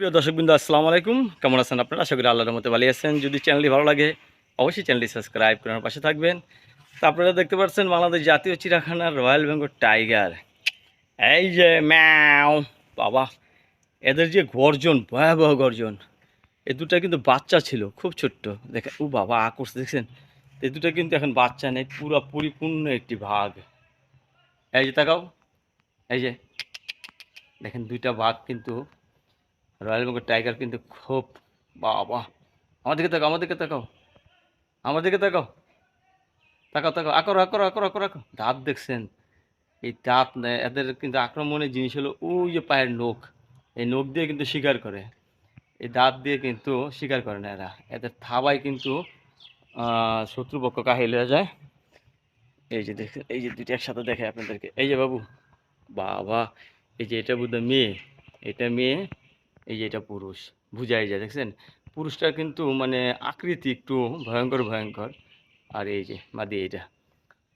প্রিয় দর্শকবৃন্দ, আসসালামু আলাইকুম। কেমন আছেন আপনারা? আশা করি আল্লাহর মতো ভালো আছেন। যদি চ্যানেলটি ভালো লাগে, অবশ্যই চ্যানেলটি সাবস্ক্রাইব করে আমার পাশে থাকবেন। তো আপনারা দেখতে পাচ্ছেন বাংলাদেশ জাতীয় চিড়াখানার রয়্যাল বেঙ্গল টাইগার এই যে ম্যাও, বাবা, এদের যে গর্জন, ভয়াবহ গর্জন, এ দুটা কিন্তু বাচ্চা ছিল, খুব ছোট্ট। দেখেন ও বাবা আকর্ষ দেখছেন? এ দুটা কিন্তু এখন বাচ্চা নেই, পুরো পরিপূর্ণ একটি ভাগ এই যে তাকাও, এই যে, দেখেন দুইটা বাঘ কিন্তু রয়্যাল বেঙ্গল টাইগার কিন্তু খুব, বাবা। আমার দিকে তাকাও, আমার দিকে তাকাও। আমার দিকে তাকাও। তাকাও তাকাও। আকর আকর আকর আকর আকর দাঁত দেখছেন? এই দাঁত এদের কিন্তু আক্রমণের জিনিস হলো ওই যে পায়ের নখ। এই নখ দিয়ে কিন্তু শিকার করে। এই দাঁত দিয়ে কিন্তু শিকার করে না এরা। এদের থাবায় কিন্তু শত্রুপক্ষ কাহিল হয়ে যায়। এই যে দেখছেন, এই যে দুটি একসাথে দেখে আপনাদেরকে। এই যে বাবু, বাবা, এই যে এটা বোধহয় মেয়ে। এটা মেয়ে এই যে এটা পুরুষ, বুঝাই যায়। দেখছেন? পুরুষটার কিন্তু মানে আকৃতি একটু ভয়ঙ্কর ভয়ঙ্কর। আর এই যে মাদি এটা।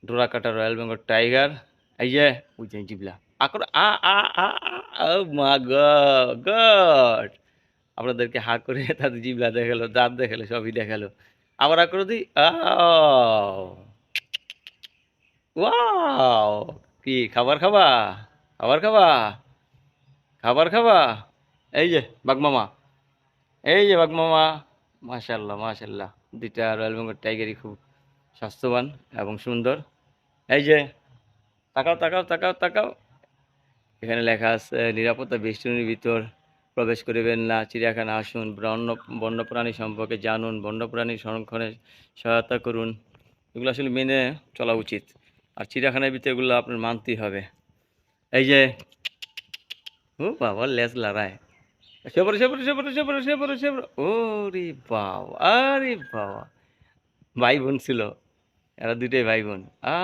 ডোরা কাটা রয়্যাল বেঙ্গল টাইগার। এই যে যে জিবলা। আকর, আ আ আ মা গড আপনাদেরকে হা করে তাদের জিবলা দেখাল, দাঁত দেখাল, সবই দেখাল। আবার আ করে ওয়াও, কি খাবার খাবা? খাবার খাবা? খাবার খাবা? এই যে বাগমামা এই যে বাগমামা মাশাল্লাহ মাশাল্লাহ দুইটা রয়্যাল বেঙ্গল টাইগারই খুব স্বাস্থ্যবান এবং সুন্দর। এই যে, তাকাও তাকাও তাকাও তাকাও। এখানে লেখা আছে, নিরাপত্তা বেষ্টনীর ভিতর প্রবেশ করিবেন না। চিড়িয়াখানা আসুন, বন্য, বন্যপ্রাণী সম্পর্কে জানুন বন্যপ্রাণী সংরক্ষণে সহায়তা করুন। এগুলো আসলে মেনে চলা উচিত। আর চিড়িয়াখানার ভিতরে এগুলো আপনার মানতেই হবে। এই যে, ও বাবা, লেজ লড়ায় সেপরে সেপরে সেপরে সেপরে সেপরে সেপরে ওরে বাবা, আরে বাবা। ভাই বোন ছিল, এরা দুটোই ভাই বোন আ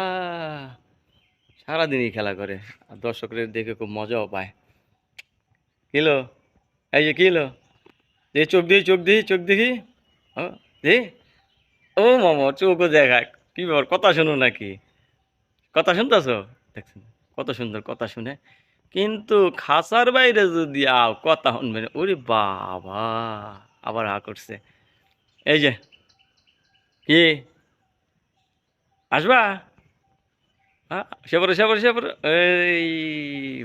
সারাদিনই খেলা করে, আর দর্শকদের দেখে খুব মজাও পায়। কিলো এই যে কিলো দেখি চোখ দিই চোখ দিই চোখ দেখি। দে। ও মামা, চোখও দেখায় কি ব্যাপার, কথা শোনো নাকি? কথা শুনতেছ? দেখছেন, কত সুন্দর কথা শুনে। কিন্তু খাসার বাইরে যদি আও কথা না, ওরে বাবা, আবার হা করছে। এই যে, কি? আসবা? হ্যাঁ সেপরে সেপরে সেপরে এই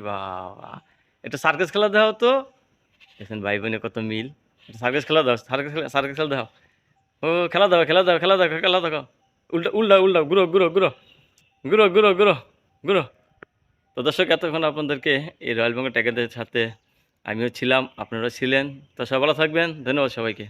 বাবা, এটা সার্কাস খেলা দেখাও তো। দেখেন ভাই বোনে কত মিল। সার্কাস খেলা দাও সার্কাস খেলা সার্কাস খেলা দাও ও, খেলা দাও খেলা দাও খেলা দাও, খেলা দেখো উল্টা উল্টা উল্টা, ঘুরো ঘুরো ঘুরো। ঘুরো ঘুরো ঘুরো ঘুরো। তো দর্শক, এতক্ষণ আপনাদেরকে এই রয়্যাল বেঙ্গল ট্যাগেদের সাথে আমিও ছিলাম, আপনারাও ছিলেন। তো সব ভালো থাকবেন, ধন্যবাদ সবাইকে।